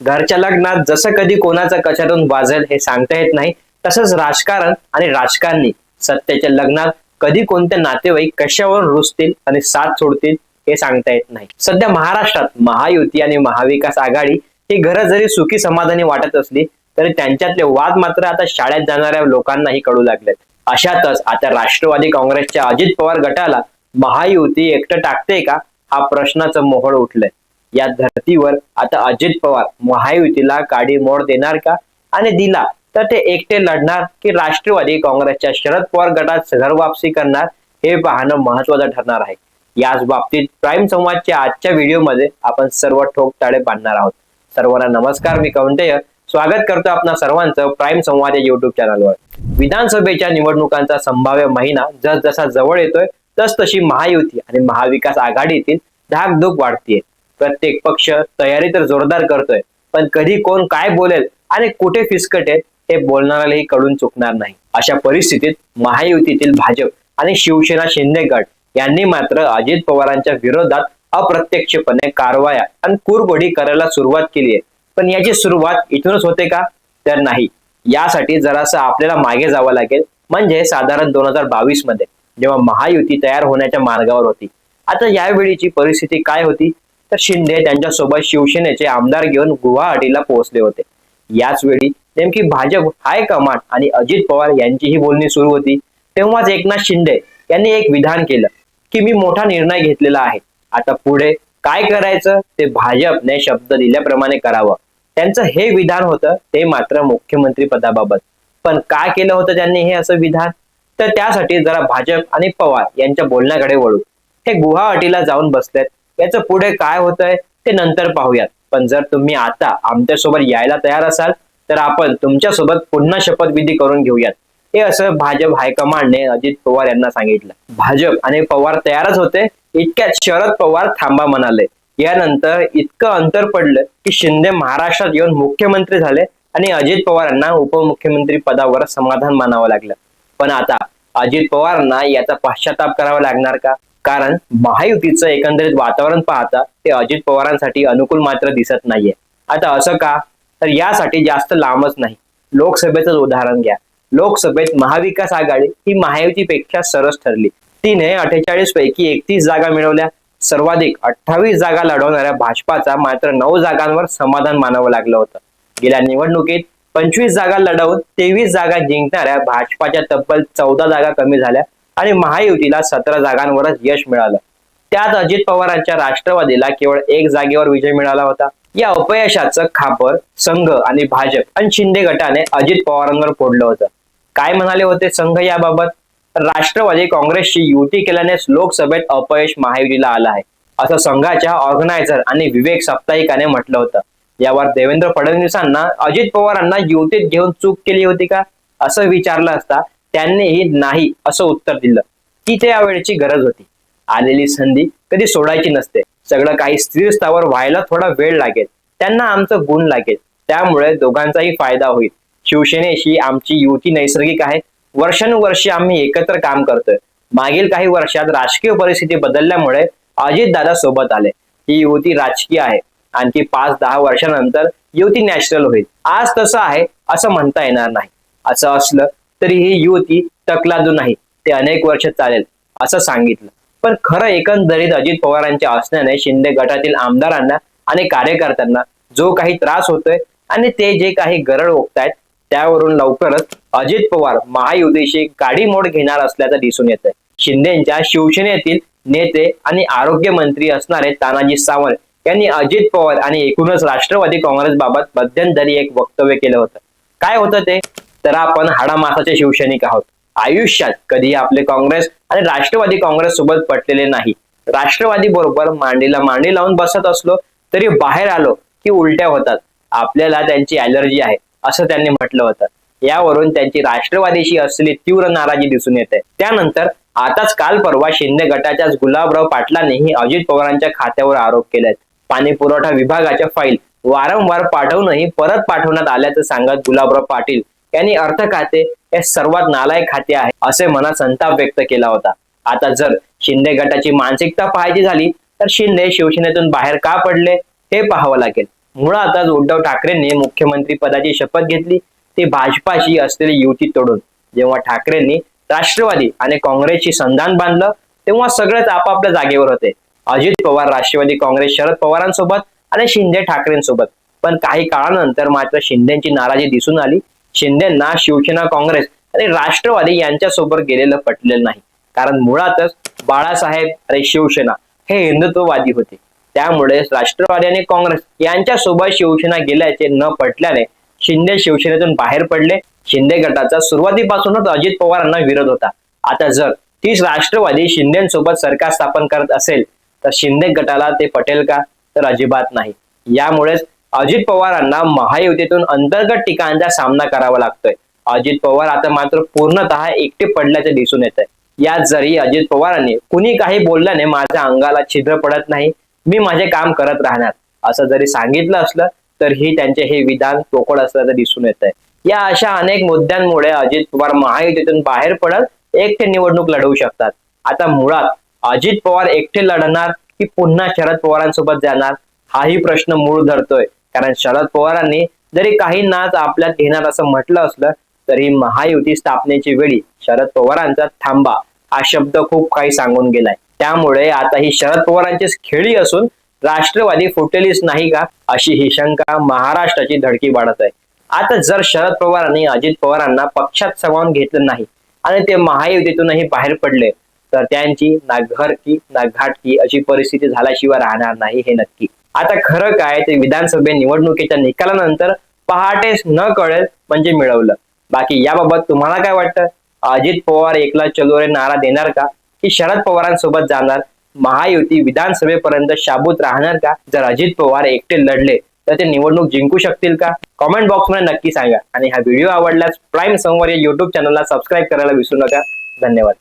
घरच्या लग्नात जसं कधी कोणाचं कशातून वाजेल हे सांगता येत नाही तसंच राजकारण आणि राजकारणी सत्याच्या लग्नात कधी कोणते नातेवाईक कशावर रुजतील आणि साथ सोडतील हे सांगता येत नाही. सध्या महाराष्ट्रात महायुती आणि महाविकास आघाडी ही घरं जरी सुखी समाधानी वाटत असली तरी त्यांच्यातले वाद मात्र आता शाळेत जाणाऱ्या लोकांनाही कळू लागलेत. अशातच आता राष्ट्रवादी काँग्रेसच्या अजित पवार गटाला महायुती एकटं टाकते का हा प्रश्नाचं मोहळ उठलंय. या धर्तीवर. आता अजित पवार महायुतीला काडी मोड देणार का? आणि दिला तर ते एकटे लढणार की राष्ट्रवादी काँग्रेसच्या शरद पवार गटात घर वापसी करणार हे पाहणं महत्वाचं ठरणार आहे. याच बाबतीत प्राईम संवादच्या आजच्या व्हिडिओमध्ये आपण सर्व ठोक ताळे बांधणार आहोत. सर्वांना नमस्कार मी कौंटेय स्वागत करतो आपणा सर्वांचं प्राईम संवाद या युट्यूब चॅनलवर विधानसभेच्या निवडणुकांचा संभाव्य महिना जसजसा जवळ येतोय तस तशी महायुती आणि महाविकास आघाडीतील धाकधूक वाढतीये. प्रत्येक पक्ष तयारी तर जोरदार करतोय पण कधी कोण काय बोलेल आणि कुठे फिसकटेल हे बोलणाऱ्यालाही कळून चुकणार नाही. अशा परिस्थितीत महायुतीतील भाजप आणि शिवसेना शिंदे गट यांनी मात्र अजित पवारांच्या विरोधात अप्रत्यक्षपणे कारवाया आणि कुरबडी करायला सुरुवात केली आहे. पण याची सुरुवात इथूनच होते का? तर नाही. यासाठी जरासं आपल्याला मागे जावं लागेल. म्हणजे साधारण दोन हजार बावीसमध्ये जेव्हा महायुती तयार होण्याच्या मार्गावर होती. आता यावेळीची परिस्थिती काय होती? तर शिंदे त्यांच्यासोबत शिवसेनेचे आमदार घेऊन गुवाहाटीला पोहोचले होते. याच वेळी नेमकी भाजप हाय कमांड आणि अजित पवार यांचीही बोलणी सुरू होती. तेव्हाच एकनाथ शिंदे यांनी एक विधान केलं की मी मोठा निर्णय घेतलेला आहे. आता पुढे काय करायचं? ते भाजपने शब्द दिल्याप्रमाणे करावं. त्यांचं हे विधान होतं ते मात्र मुख्यमंत्री पदाबाबत. पण काय केलं होतं त्यांनी हे असं विधान? तर त्यासाठी जरा भाजप आणि पवार यांच्या बोलण्याकडे वळू. हे गुवाहाटीला जाऊन बसलेत. याचं पुढे काय होतंय ते नंतर पाहूयात. पण जर तुम्ही आता आमच्यासोबत यायला तयार असाल तर आपण तुमच्यासोबत पुन्हा शपथविधी करून घेऊयात. हे असं भाजप हायकमांडने अजित पवार यांना सांगितलं. भाजप आणि पवार तयारच होते इतक्यात शरद पवार थांबा म्हणाले. यानंतर इतकं अंतर पडलं की शिंदे महाराष्ट्रात येऊन मुख्यमंत्री झाले आणि अजित पवारांना उपमुख्यमंत्री पदावर समाधान मानावं लागलं. पण आता अजित पवारांना याचा पश्चाताप करावा लागणार का? कारण महायुतीचं एकंदरीत वातावरण पाहता ते अजित पवारांसाठी अनुकूल मात्र दिसत नाहीये. आता असं का? तर यासाठी जास्त लांबच नाही. लोकसभेचं उदाहरण घ्या. लोकसभेत महाविकास आघाडी ही महायुतीपेक्षा सरस ठरली. तिने अठ्ठेचाळीस पैकी एकतीस जागा मिळवल्या. सर्वाधिक अठ्ठावीस जागा लढवणाऱ्या भाजपाचा मात्र नऊ जागांवर समाधान मानावं लागलं होतं. गेल्या निवडणुकीत पंचवीस जागा लढवून तेवीस जागा जिंकणाऱ्या भाजपाच्या तब्बल चौदा जागा कमी झाल्या. आणि महायुतीला सतरा जागांवरच यश मिळालं. त्यात अजित पवारांच्या राष्ट्रवादीला केवळ एक जागेवर विजय मिळाला होता. या अपयशाचं खापर संघ आणि भाजप आणि शिंदे गटाने अजित पवारांवर फोडलं होतं. काय म्हणाले होते संघ याबाबत? राष्ट्रवादी काँग्रेसची युती केल्यानेच लोकसभेत अपयश महायुतीला आलं आहे. असं संघाच्या ऑर्गनायझर आणि विवेक साप्ताहिकाने म्हटलं होतं. यावर देवेंद्र फडणवीसांना अजित पवारांना युतीत घेऊन चूक केली होती का? असं विचारलं असता त्यांनीही नाही असं उत्तर दिलं. ती ते यावेळची गरज होती. आलेली संधी कधी सोडायची नसते. सगळं काही स्थिर स्थावर व्हायला थोडा वेळ लागेल. त्यांना आमचं गुण लागेल. त्यामुळे दोघांचाही फायदा होईल. शिवसेनेशी आमची युती नैसर्गिक आहे. वर्षानुवर्षे आम्ही एकत्र काम करतोय. मागील काही वर्षात राजकीय परिस्थिती बदलल्यामुळे अजितदादा सोबत आले. ही युती राजकीय आहे. आणखी पाच दहा वर्षानंतर युती नॅचरल होईल. आज तसं आहे असं म्हणता येणार नाही. असं असलं तरी ही युती तकलादू नाही. ते अनेक वर्ष चालेल असं सांगितलं. पण खरं एकंदरीत अजित पवारांच्या असण्याने शिंदे गटातील आमदारांना आणि कार्यकर्त्यांना जो काही त्रास होतोय आणि ते जे काही गरड ओकतायत त्यावरून लवकरच अजित पवार महायुतीशी गाडी मोड घेणार असल्याचं दिसून येत आहे शिंदेच्या शिवसेनेतील नेते आणि आरोग्य मंत्री असणारे तानाजी सावंत यांनी अजित पवार आणि एकूणच राष्ट्रवादी काँग्रेस बाबत मध्यंतरी एक वक्तव्य केलं होतं. काय होतं ते? तर आपण हाडामासाचे शिवसैनिक आहोत. आयुष्यात कधी आपले काँग्रेस आणि राष्ट्रवादी काँग्रेस सोबत पटलेले नाही. राष्ट्रवादी बरोबर मांडीला मांडी लावून बसत असलो तरी बाहेर आलो की उलट्या होतात. आपल्याला त्यांची अलर्जी आहे असं त्यांनी म्हटलं होतं. यावरून त्यांची राष्ट्रवादीशी असलेली तीव्र नाराजी दिसून येते. त्यानंतर आताच काल परवा शिंदे गटाच्याच गुलाबराव पाटलांनीही अजित पवारांच्या खात्यावर आरोप केलेत. पाणी पुरवठा विभागाच्या फाईल वारंवार पाठवूनही परत पाठवण्यात आल्याचं सांगत गुलाबराव पाटील यांनी अर्थ खाते हे सर्वात नालायक खाते आहे असे मनात संताप व्यक्त केला होता. आता जर शिंदे गटाची मानसिकता पाहायची झाली तर शिंदे शिवसेनेतून बाहेर का पडले हे पाहावं लागेल. मुळातच उद्धव ठाकरेंनी मुख्यमंत्री पदाची शपथ घेतली ती भाजपाशी असलेली युती तोडून. जेव्हा ठाकरेंनी राष्ट्रवादी आणि काँग्रेसशी संधान बांधलं तेव्हा सगळेच आपापल्या जागेवर होते. अजित पवार राष्ट्रवादी काँग्रेस शरद पवारांसोबत आणि शिंदे ठाकरेंसोबत. पण काही काळानंतर मात्र शिंदेची नाराजी दिसून आली शिंदेना शिवसेना काँग्रेस आणि राष्ट्रवादी यांच्यासोबत गेलेलं पटलेलं नाही. कारण मुळातच बाळासाहेब आणि शिवसेना हे हिंदुत्ववादी होते. त्यामुळे राष्ट्रवादी आणि काँग्रेस यांच्या सोबत शिवसेना गेल्याचे न पटल्याने शिंदे शिवसेनेतून बाहेर पडले. शिंदे गटाचा सुरुवातीपासूनच अजित पवारांना विरोध होता. आता जर तीच राष्ट्रवादी शिंदेसोबत सरकार स्थापन करत असेल तर शिंदे गटाला ते पटेल का? तर अजिबात नाही. यामुळेच अजित पवारांना महायुतीतून अंतर्गत टीकांचा सामना करावा लागतोय. अजित पवार आता मात्र पूर्णतः एकटे पडल्याचे दिसून येत आहे यात जरी अजित पवारांनी कुणी काही बोलल्याने माझ्या अंगाला छिद्र पडत नाही मी माझे काम करत राहणार. असं जरी सांगितलं असलं तरीही त्यांचे हे विधान पोकळ असल्याचं दिसून येत आहे या अशा अनेक मुद्द्यांमुळे अजित पवार महायुतीतून बाहेर पडत एकटे निवडणूक लढवू शकतात. आता मुळात अजित पवार एकटे लढणार की पुन्हा शरद पवारांसोबत जाणार? हाही प्रश्न मूळ धरतोय. कारण शरद पवारांनी जरी काही नाच आपल्यात घेणार असं म्हटलं असलं तरी महायुती स्थापनेची वेळी शरद पवारांचा थांबा हा शब्द खूप काही सांगून गेलाय. त्यामुळे आता ही शरद पवारांचीच खेळी असून राष्ट्रवादी फुटेलीच नाही का अशी ही शंका महाराष्ट्राची धडकी वाढत आहे. आता जर शरद पवारांनी अजित पवारांना पक्षात समावून घेतलं नाही आणि ते महायुतीतूनही बाहेर पडले तर त्यांची ना घर की ना घाट की अशी परिस्थिती झाल्याशिवाय राहणार नाही हे नक्की. आता खरं काय ते विधानसभे निवडणुकीच्या निकालानंतर पहाटेच न कळेल म्हणजे मिळवलं. बाकी याबाबत तुम्हाला काय वाटतं? अजित पवार एकला चलोरे नारा देणार का? की शरद पवारांसोबत जाणार? महायुती विधानसभेपर्यंत शाबूत राहणार का? जर अजित पवार एकटे लढले तर ते निवडणूक जिंकू शकतील का? कॉमेंट बॉक्समध्ये नक्की सांगा. आणि हा व्हिडिओ आवडल्यास प्राईम समोर या युट्यूब चॅनलला सबस्क्राईब करायला विसरू नका. धन्यवाद.